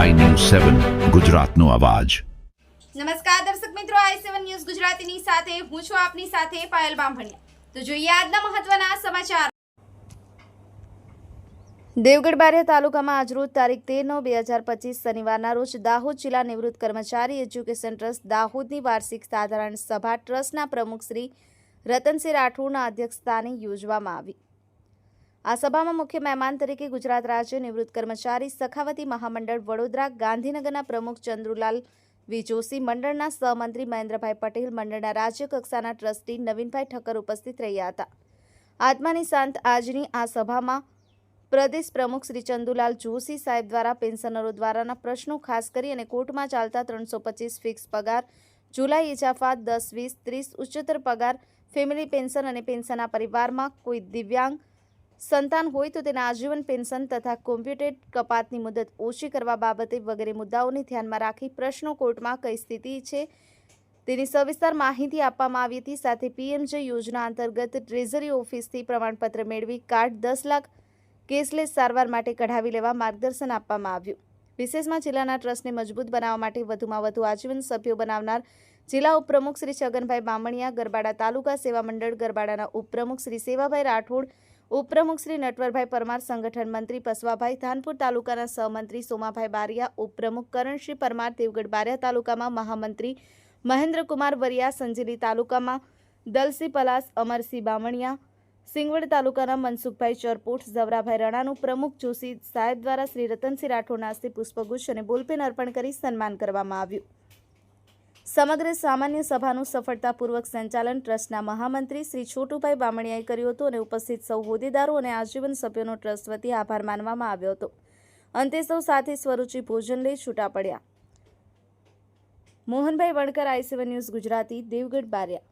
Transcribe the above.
સેવન ગુજરાતનો અવાજ. નમસ્કાર દર્શક મિત્રો આઈ સેવન ન્યૂઝ ગુજરાતીની સાથે હું છું આપની સાથે પાયલ બામભણિયા. તો જોઈએ આજના મહત્વના સમાચાર. દેવગઢ બારિયા તાલુકામાં આજરોજ તારીખ તેર નવ બે હજાર પચીસ શનિવારના રોજ દાહોદ જિલ્લા નિવૃત્ત કર્મચારી એજ્યુકેશન ટ્રસ્ટ દાહોદની વાર્ષિક સાધારણ સભા ટ્રસ્ટના પ્રમુખ શ્રી રતનસિંહ રાઠોડના અધ્યક્ષસ્થાને યોજવામાં આવી. આ સભામાં મુખ્ય મહેમાન તરીકે ગુજરાત રાજ્ય નિવૃત્ત કર્મચારી સખાવતી મહામંડળ વડોદરા, ગાંધીનગરના પ્રમુખ ચંદ્રુલાલ વી જોશી મંડળના સહમંત્રી મહેન્દ્રભાઈ પટેલ, મંડળના રાજ્ય કક્ષાના ટ્રસ્ટી નવીનભાઈ ઠક્કર ઉપસ્થિત રહ્યા હતા. આત્માની શાંત આજની આ સભામાં પ્રદેશ પ્રમુખ શ્રી ચંદુલાલ જોશી સાહેબ દ્વારા પેન્શનરો દ્વારાના પ્રશ્નો ખાસ કરી અને કોર્ટમાં ચાલતા ત્રણસો પચીસ ફિક્સ પગાર, જુલાઈ ઇજાફાત દસ વીસ ત્રીસ ઉચ્ચતર પગાર, ફેમિલી પેન્શન અને પેન્શનના પરિવારમાં કોઈ દિવ્યાંગ સંતાન હોય તો તેના આજીવન, પેન્શન તથા કોમ્પ્યુટેડ કપાતની મુદત ઓછી કરવા બાબતે વગેરે મુદ્દાઓને ધ્યાનમાં રાખી પ્રશ્નો કોર્ટમાં કઈ સ્થિતિ છે તેની સવિસ્તાર માહિતી આપવામાં આવી હતી. સાથે પીએમજે યોજના અંતર્ગત ટ્રેઝરી ઓફિસથી પ્રમાણપત્ર મેળવી કાર્ડ દસ લાખ કેસલેસ સારવાર માટે કઢાવી લેવા માર્ગદર્શન આપવામાં આવ્યું. વિશેષમાં જિલ્લાના ટ્રસ્ટને મજબૂત બનાવવા માટે વધુમાં વધુ આજીવન સભ્યો બનાવનાર જિલ્લા ઉપપ્રમુખ શ્રી છગનભાઈ બામણિયા, ગરબાડા તાલુકા સેવા મંડળ, ગરબાડાના ઉપપ્રમુખ શ્રી સેવાભાઈ રાઠોડ ઉપપ્રમુખ શ્રી નટવરભાઈ પરમાર, સંગઠન મંત્રી પસવાભાઈ ધાનપુર, તાલુકાના સહમંત્રી સોમાભાઈ બારિયા, ઉપપ્રમુખ કરણશ્રી પરમાર, દેવગઢ બારિયા તાલુકામાં મહામંત્રી મહેન્દ્રકુમાર વરિયા, સંજેલી તાલુકામાં દલસી પલાસ અમરસિંહ બામણિયા, સિંગવડ તાલુકાના મનસુખભાઈ ચરપોટ ઝવરાભાઈ રણાનું પ્રમુખ જોશી સાહેબ દ્વારા શ્રી રતનસિંહ રાઠોડના હસ્તે પુષ્પગુચ્છ અને બોલપેન અર્પણ કરી સન્માન કરવામાં આવ્યું. સમગ્ર સામાન્ય સભાનું સફળતાપૂર્વક સંચાલન ટ્રસ્ટના મહામંત્રી શ્રી છોટુભાઈ બામણિયાએ કર્યું હતું અને ઉપસ્થિત સૌ હોદ્દેદારો અને આજીવન સભ્યોનો ટ્રસ્ટ વતી આભાર માનવામાં આવ્યો હતો. અંતે સૌ સાથે સ્વરૂચિ ભોજન લઈ છૂટા પડ્યા. Mohanbhai Vankar, I seven news Gujarati, Devgadh Baria.